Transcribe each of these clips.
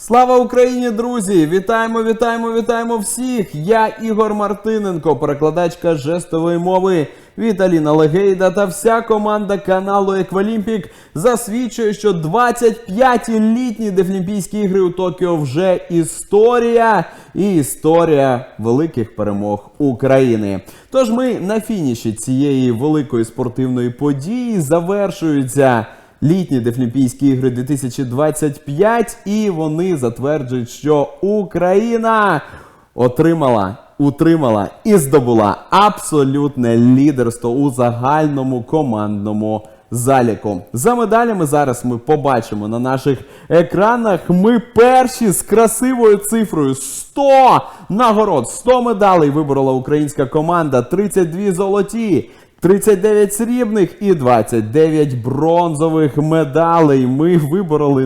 Слава Україні, друзі! Вітаємо, вітаємо, вітаємо всіх! Я Ігор Мартиненко, перекладачка жестової мови Віталіна Легейда та вся команда каналу Еквалімпік засвідчує, що 25-ті літні Дефлімпійські ігри у Токіо вже історія і історія великих перемог України. Тож ми на фініші цієї великої спортивної події завершуються. Літні Дефлімпійські ігри 2025, і вони затверджують, що Україна отримала, утримала і здобула абсолютне лідерство у загальному командному заліку. За медалями зараз ми побачимо на наших екранах. Ми перші з красивою цифрою 100 нагород, 100 медалей виборола українська команда, 32 золоті. 39 срібних і 29 бронзових медалей. Ми вибороли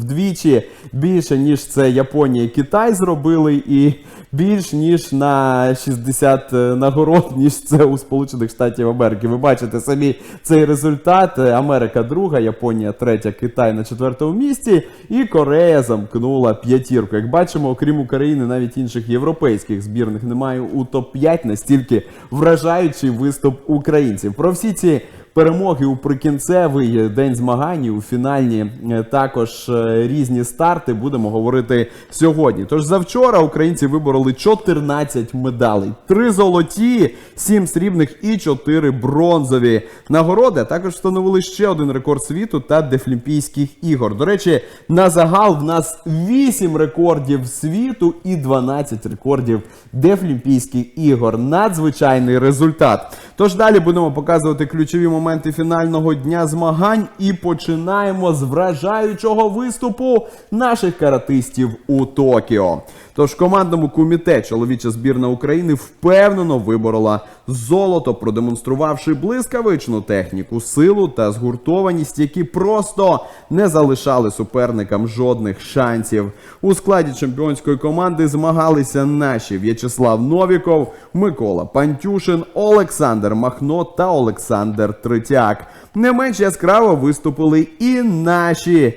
вдвічі більше, ніж це Японія і Китай зробили, і більш ніж на 60 нагород, ніж це у Сполучених Штатів Америки. Ви бачите самі цей результат. Америка друга, Японія третя, Китай на четвертому місці, і Корея замкнула п'ятірку. Як бачимо, окрім України, навіть інших європейських збірних немає у топ-5 настільки вражаючий виступ українців. Про всі ці перемоги у прикінцевий день змагань у фінальні е, також е, різні старти будемо говорити сьогодні. Тож завчора українці вибороли 14 медалей: 3 золоті, 7 срібних і 4 бронзові нагороди. Також встановили ще один рекорд світу та Дефлімпійських ігор. До речі, на загал в нас 8 рекордів світу і 12 рекордів Дефлімпійських ігор. Надзвичайний результат. Тож далі будемо показувати ключові моменти фінального дня змагань і починаємо з вражаючого виступу наших каратистів у Токіо. Тож командному куміте чоловіча збірна України впевнено виборола золото, продемонструвавши блискавичну техніку, силу та згуртованість, які просто не залишали суперникам жодних шансів. У складі чемпіонської команди змагалися наші В'ячеслав Новіков, Микола Пантюшин, Олександр Махно та Олександр Третяк. Не менш яскраво виступили і наші.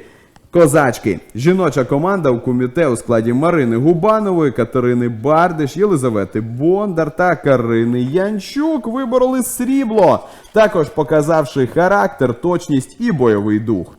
Козачки, жіноча команда у куміте у складі Марини Губанової, Катерини Бардиш, Єлизавети Бондар та Карини Янчук вибороли срібло, також показавши характер, точність і бойовий дух.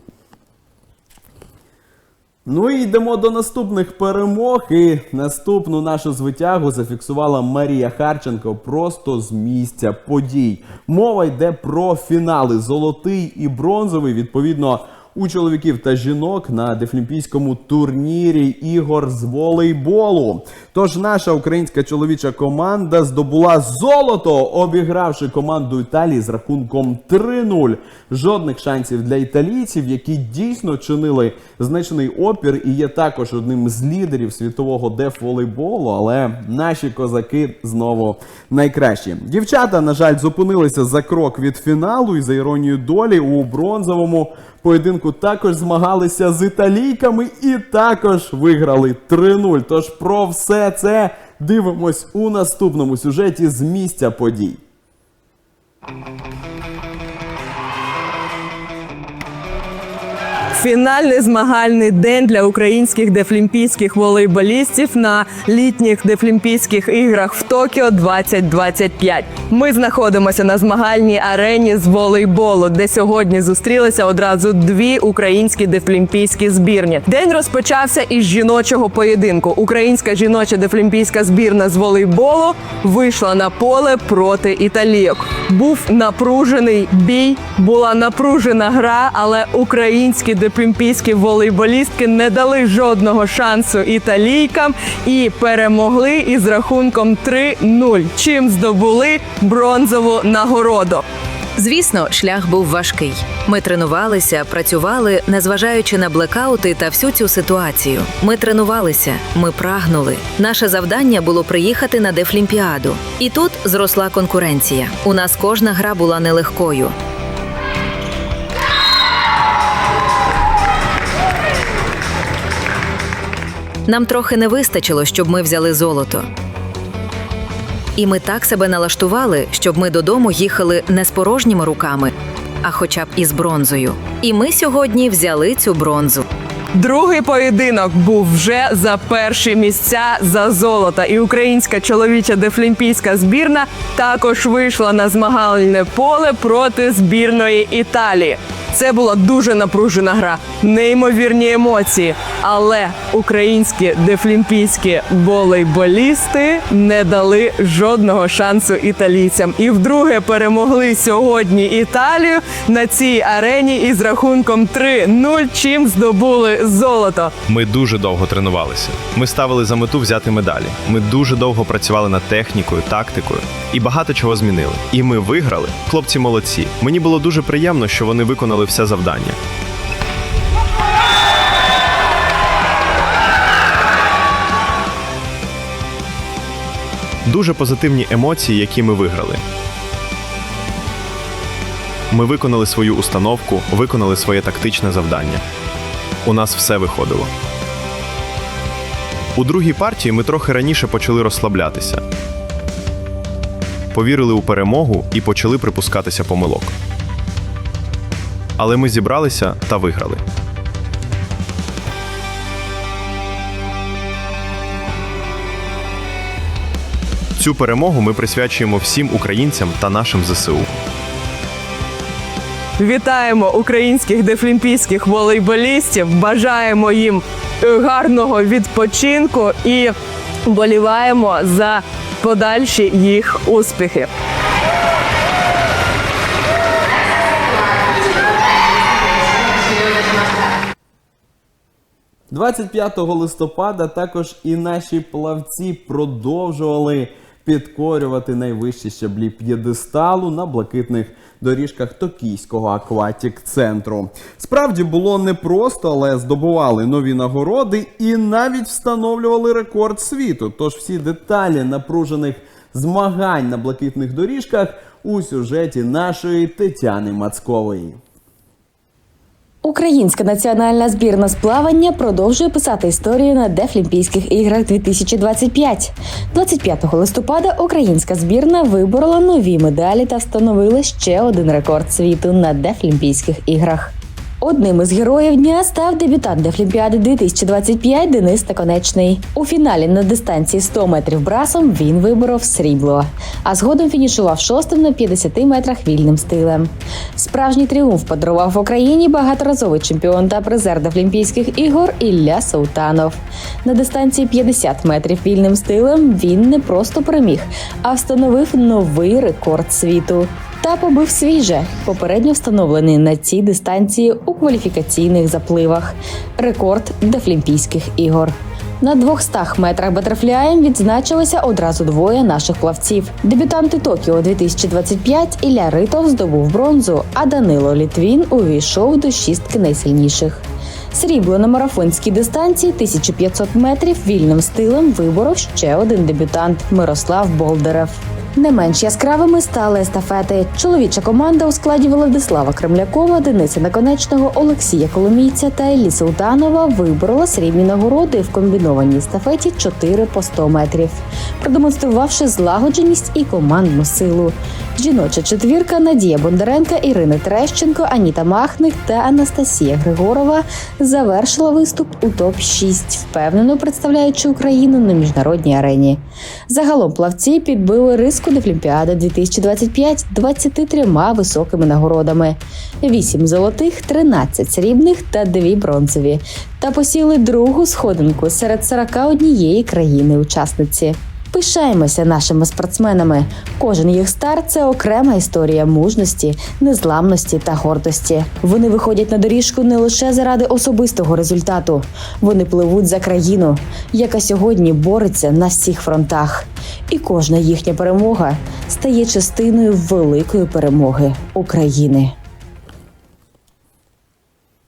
Ну і йдемо до наступних перемог. І наступну нашу звитягу зафіксувала Марія Харченко просто з місця подій. Мова йде про фінали золотий і бронзовий. Відповідно, у чоловіків та жінок на дефлімпійському турнірі ігор з волейболу. Тож наша українська чоловіча команда здобула золото, обігравши команду Італії з рахунком 3-0. Жодних шансів для італійців, які дійсно чинили значний опір і є також одним з лідерів світового деф-волейболу. Але наші козаки знову найкращі. Дівчата, на жаль, зупинилися за крок від фіналу і за іронією долі у бронзовому поєдинку також змагалися з італійками і також виграли 3-0. Тож про все це дивимось у наступному сюжеті з місця подій. Фінальний змагальний день для українських дефлімпійських волейболістів на літніх дефлімпійських іграх в Токіо 2025. Ми знаходимося на змагальній арені з волейболу, де сьогодні зустрілися одразу дві українські дефлімпійські збірні. День розпочався із жіночого поєдинку. Українська жіноча дефлімпійська збірна з волейболу вийшла на поле проти італійок. Був напружений бій, була напружена гра, але українські дефлімпійські волейболістки не дали жодного шансу італійкам і перемогли із рахунком 3-0, чим здобули бронзову нагороду. Звісно, шлях був важкий. Ми тренувалися, працювали, незважаючи на блекаути та всю цю ситуацію. Ми тренувалися, ми прагнули. Наше завдання було приїхати на Дефлімпіаду. І тут зросла конкуренція. У нас кожна гра була нелегкою. Нам трохи не вистачило, щоб ми взяли золото. І ми так себе налаштували, щоб ми додому їхали не з порожніми руками, а хоча б із бронзою. І ми сьогодні взяли цю бронзу. Другий поєдинок був вже за перші місця за золото. І українська чоловіча дефлімпійська збірна також вийшла на змагальне поле проти збірної Італії. Це була дуже напружена гра, неймовірні емоції. Але українські дефлімпійські волейболісти не дали жодного шансу італійцям. І вдруге перемогли сьогодні Італію на цій арені із рахунком 3-0, чим здобули золото. Ми дуже довго тренувалися. Ми ставили за мету взяти медалі. Ми дуже довго працювали над технікою, тактикою і багато чого змінили. І ми виграли. Хлопці молодці. Мені було дуже приємно, що вони виконали все завдання. Дуже позитивні емоції, які ми виграли. Ми виконали свою установку, виконали своє тактичне завдання. У нас все виходило. У другій партії ми трохи раніше почали розслаблятися. Повірили у перемогу і почали припускатися помилок. Але ми зібралися та виграли. Цю перемогу ми присвячуємо всім українцям та нашим ЗСУ. Вітаємо українських дефлімпійських волейболістів. Бажаємо їм гарного відпочинку і боліваємо за подальші їх успіхи. 25 листопада також і наші плавці продовжували підкорювати найвищі щаблі п'єдесталу на блакитних доріжках токійського акватік центру. Справді було непросто, але здобували нові нагороди і навіть встановлювали рекорд світу. Тож всі деталі напружених змагань на блакитних доріжках у сюжеті нашої Тетяни Мацкової. Українська національна збірна з плавання продовжує писати історію на Дефлімпійських іграх 2025. 25 листопада українська збірна виборола нові медалі та встановила ще один рекорд світу на Дефлімпійських іграх. Одним із героїв дня став дебютант Дефлімпіади 2025 Денис Наконечний. У фіналі на дистанції 100 метрів брасом він виборов срібло, а згодом фінішував шостим на 50 метрах вільним стилем. Справжній тріумф подарував Україні багаторазовий чемпіон та призер Дефлімпійських ігор Ілля Саутанов. На дистанції 50 метрів вільним стилем він не просто переміг, а встановив новий рекорд світу. Та побив свій же, попередньо встановлений на цій дистанції у кваліфікаційних запливах. Рекорд Дефлімпійських ігор. На 200 метрах батерфляєм відзначилися одразу двоє наших плавців. Дебютанти Токіо 2025 Ілля Ритов здобув бронзу, а Данило Літвін увійшов до шістки найсильніших. Срібло на марафонській дистанції 1500 метрів вільним стилем виборов ще один дебютант Мирослав Болдерев. Не менш яскравими стали естафети. Чоловіча команда у складі Володислава Кремлякова, Дениса Наконечного, Олексія Коломійця та Елі Султанова виборола срібні нагороди в комбінованій естафеті 4 по 100 метрів, продемонструвавши злагодженість і командну силу. Жіноча четвірка Надія Бондаренка, Ірина Терещенко, Аніта Махник та Анастасія Григорова завершила виступ у топ 6 впевнено представляючи Україну на міжнародній арені. Загалом плавці підбили риску Дефлімпіада 2025 23 високими нагородами: 8 золотих, 13 срібних та 2 бронзові. Та посіли другу сходинку серед 41 країни-учасниці. Пишаємося нашими спортсменами. Кожен їх старт це окрема історія мужності, незламності та гордості. Вони виходять на доріжку не лише заради особистого результату. Вони пливуть за країну, яка сьогодні бореться на всіх фронтах. І кожна їхня перемога стає частиною великої перемоги України.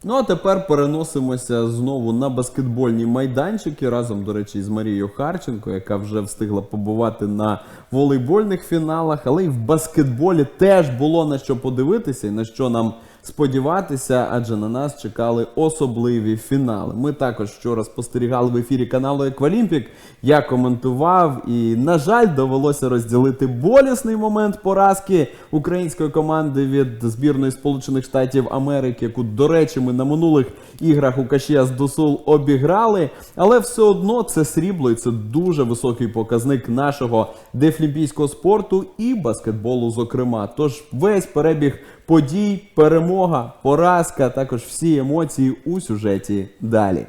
Ну а тепер переносимося знову на баскетбольні майданчики разом, до речі, з Марією Харченко, яка вже встигла побувати на волейбольних фіналах, але й в баскетболі теж було на що подивитися і на що нам сподіватися, адже на нас чекали особливі фінали. Ми також вчора спостерігали в ефірі каналу Еквалімпік. Я коментував, і, на жаль, довелося розділити болісний момент поразки української команди від збірної Сполучених Штатів Америки, яку, до речі, ми на минулих іграх у Кашіас Досул обіграли. Але все одно це срібло, і це дуже високий показник нашого дефлімпійського спорту і баскетболу, зокрема. Тож весь перебіг подій, перемога, поразка, також всі емоції у сюжеті далі.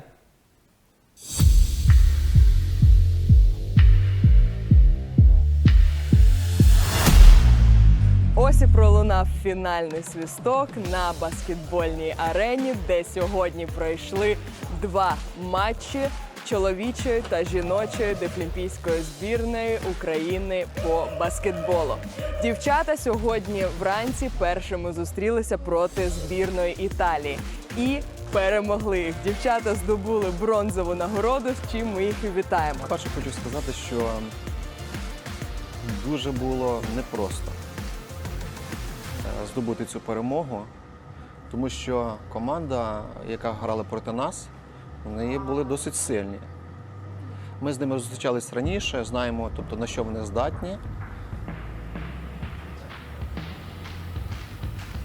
Ось і пролунав фінальний свісток на баскетбольній арені, де сьогодні пройшли два матчі чоловічої та жіночої дефлімпійської збірної України по баскетболу. Дівчата сьогодні вранці першими зустрілися проти збірної Італії і перемогли їх. Дівчата здобули бронзову нагороду, з чим ми їх і вітаємо. Перше хочу сказати, що дуже було непросто е, здобути цю перемогу, тому що команда, яка грала проти нас, вони були досить сильні. Ми з ними зустрічались раніше, знаємо, тобто, на що вони здатні.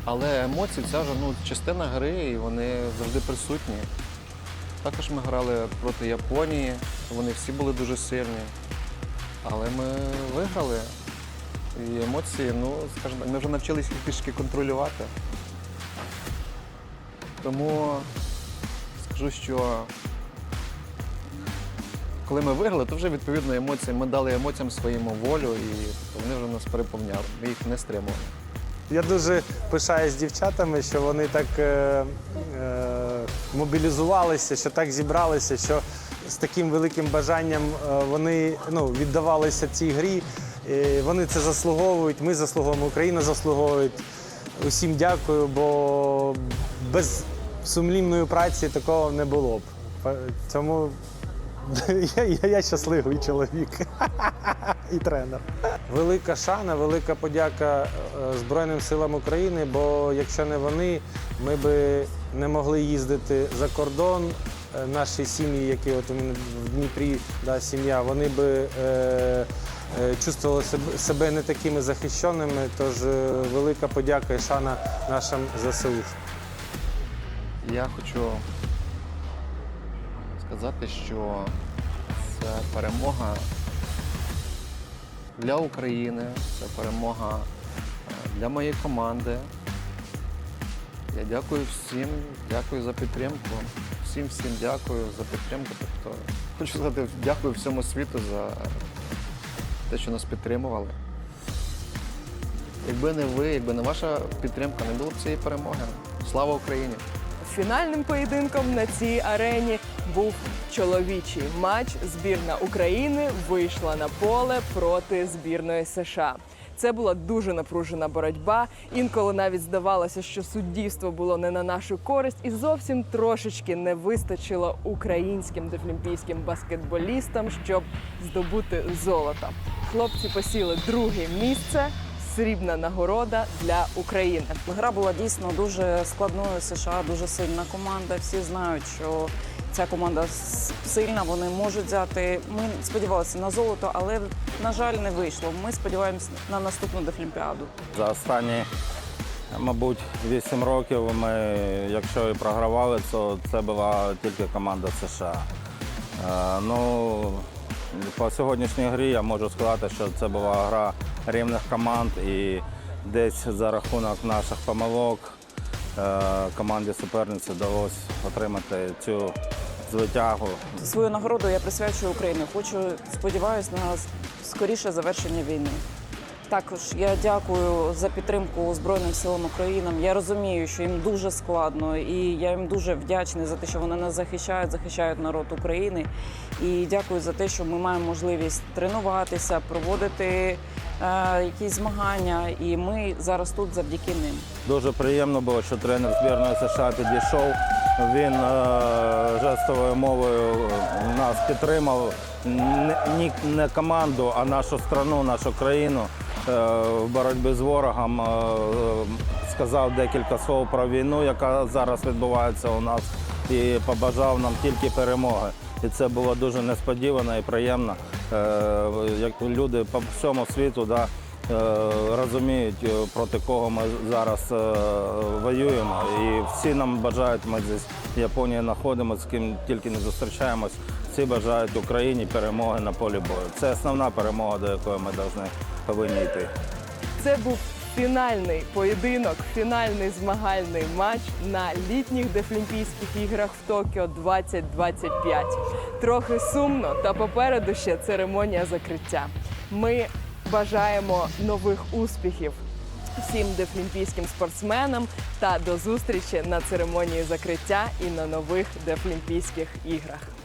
Але емоції це вже ну, частина гри, і вони завжди присутні. Також ми грали проти Японії, вони всі були дуже сильні. Але ми виграли. І емоції, ну, скажімо ми вже навчилися їх трішки контролювати. Тому скажу, що коли ми виграли, то вже відповідно емоції, ми дали емоціям своїм волю і вони вже нас переповняли. Ми їх не стримували. Я дуже пишаюсь дівчатами, що вони так е, е, мобілізувалися, що так зібралися, що з таким великим бажанням е, вони ну, віддавалися цій грі. І вони це заслуговують, ми заслуговуємо, Україна заслуговує. Усім дякую, бо без сумлінної праці такого не було б. Тому я, я, я щасливий чоловік і тренер. Велика шана, велика подяка е, Збройним силам України, бо якщо не вони, ми би не могли їздити за кордон. Е, Наші сім'ї, які от у мене в Дніпрі, да, сім'я, вони би е, е, чувствували себе, себе не такими захищеними. Тож е, велика подяка і шана нашим ЗСУ. Я хочу сказати, що це перемога для України, це перемога е, для моєї команди. Я дякую всім, дякую за підтримку. Всім всім дякую за підтримку. Тобто, хочу сказати, дякую всьому світу за те, що нас підтримували. Якби не ви, якби не ваша підтримка, не було б цієї перемоги. Слава Україні! Фінальним поєдинком на цій арені був чоловічий матч. Збірна України вийшла на поле проти збірної США. Це була дуже напружена боротьба. Інколи навіть здавалося, що суддівство було не на нашу користь, і зовсім трошечки не вистачило українським дефлімпійським баскетболістам, щоб здобути золото. Хлопці посіли друге місце. Срібна нагорода для України. Гра була дійсно дуже складною. США дуже сильна команда. Всі знають, що ця команда сильна. Вони можуть взяти. Ми сподівалися на золото, але на жаль, не вийшло. Ми сподіваємось на наступну дефлімпіаду. За останні, мабуть, 8 років ми, якщо і програвали, то це була тільки команда США. Е, Ну, по сьогоднішній грі я можу сказати, що це була гра рівних команд і десь за рахунок наших помилок е, команді суперниці вдалося отримати цю звитягу. Свою нагороду я присвячую Україні. Хочу сподіваюся на скоріше завершення війни. Також я дякую за підтримку Збройним силам України. Я розумію, що їм дуже складно, і я їм дуже вдячний за те, що вони нас захищають, захищають народ України. І дякую за те, що ми маємо можливість тренуватися, проводити якісь змагання, і ми зараз тут завдяки ним. Дуже приємно було, що тренер збірної США підійшов. Він е, жестовою мовою нас підтримав. Не, ні- не команду, а нашу страну, нашу країну е, в боротьбі з ворогом. Е, сказав декілька слов про війну, яка зараз відбувається у нас, і побажав нам тільки перемоги. І це було дуже несподівано і приємно. Е, як люди по всьому світу да, е, розуміють, е, проти кого ми зараз воюємо. І всі нам бажають, ми здесь в Японії знаходимося, з ким тільки не зустрічаємось. Всі бажають Україні перемоги на полі бою. Це основна перемога, до якої ми повинні йти. Це був фінальний поєдинок, фінальний змагальний матч на літніх Дефлімпійських іграх в Токіо 2025. Трохи сумно, та попереду ще церемонія закриття. Ми бажаємо нових успіхів всім дефлімпійським спортсменам та до зустрічі на церемонії закриття і на нових Дефлімпійських іграх.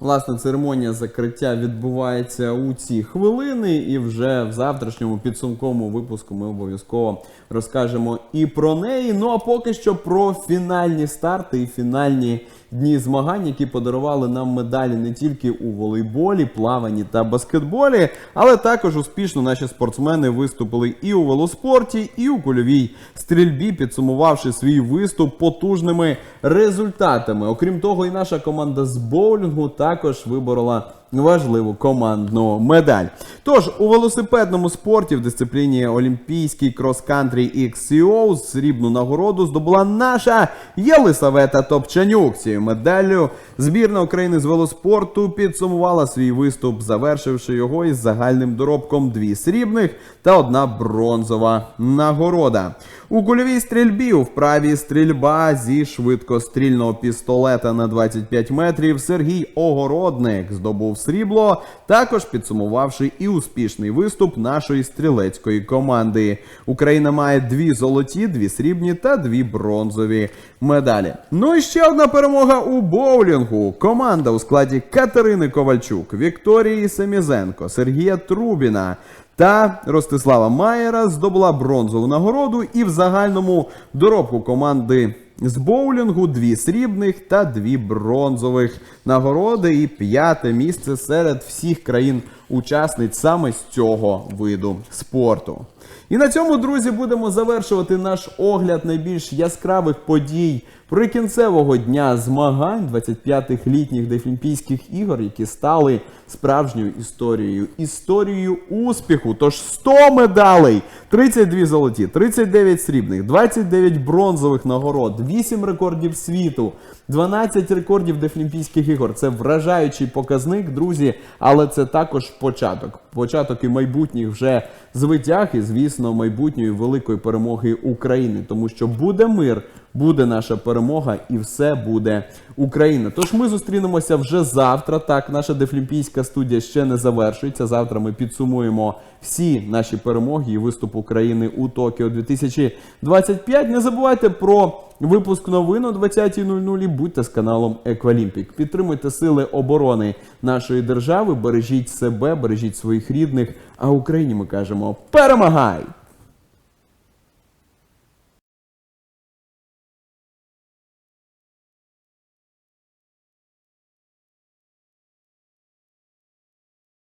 Власне, церемонія закриття відбувається у ці хвилини, і вже в завтрашньому підсумковому випуску ми обов'язково розкажемо і про неї. Ну а поки що про фінальні старти і фінальні дні змагань, які подарували нам медалі не тільки у волейболі, плаванні та баскетболі, але також успішно наші спортсмени виступили і у велоспорті, і у кульовій стрільбі, підсумувавши свій виступ потужними результатами. Окрім того, і наша команда з боулінгу також виборола важливу командну медаль. Тож у велосипедному спорті в дисципліні Олімпійський крос-кантрі XCO срібну нагороду здобула наша Єлисавета Топчанюк. Цією медаллю збірна України з велоспорту підсумувала свій виступ, завершивши його із загальним доробком дві срібних та одна бронзова нагорода. У кульовій стрільбі у вправі стрільба зі швидкострільного пістолета на 25 метрів Сергій Огородник здобув срібло, також підсумувавши і успішний виступ нашої стрілецької команди. Україна має дві золоті, дві срібні та дві бронзові медалі. Ну і ще одна перемога у боулінгу. Команда у складі Катерини Ковальчук, Вікторії Семізенко, Сергія Трубіна та Ростислава Маєра здобула бронзову нагороду і в загальному доробку команди з боулінгу дві срібних та дві бронзових нагороди і п'яте місце серед всіх країн-учасниць саме з цього виду спорту. І на цьому, друзі, будемо завершувати наш огляд найбільш яскравих подій прикінцевого дня змагань 25-х літніх Дефлімпійських ігор, які стали справжньою історією, історією успіху. Тож 100 медалей, 32 золоті, 39 срібних, 29 бронзових нагород, 8 рекордів світу, 12 рекордів Дефлімпійських ігор. Це вражаючий показник, друзі, але це також початок. Початок і майбутніх вже звитяг, і звісно, майбутньої великої перемоги України, тому що буде мир, буде наша перемога, і все буде Україна. Тож ми зустрінемося вже завтра. Так, наша дефлімпійська студія ще не завершується. Завтра ми підсумуємо всі наші перемоги і виступ України у Токіо 2025. Не забувайте про випуск новин о 20.00 і будьте з каналом Еквалімпік. Підтримуйте сили оборони нашої держави, бережіть себе, бережіть своїх рідних. А Україні ми кажемо перемагай!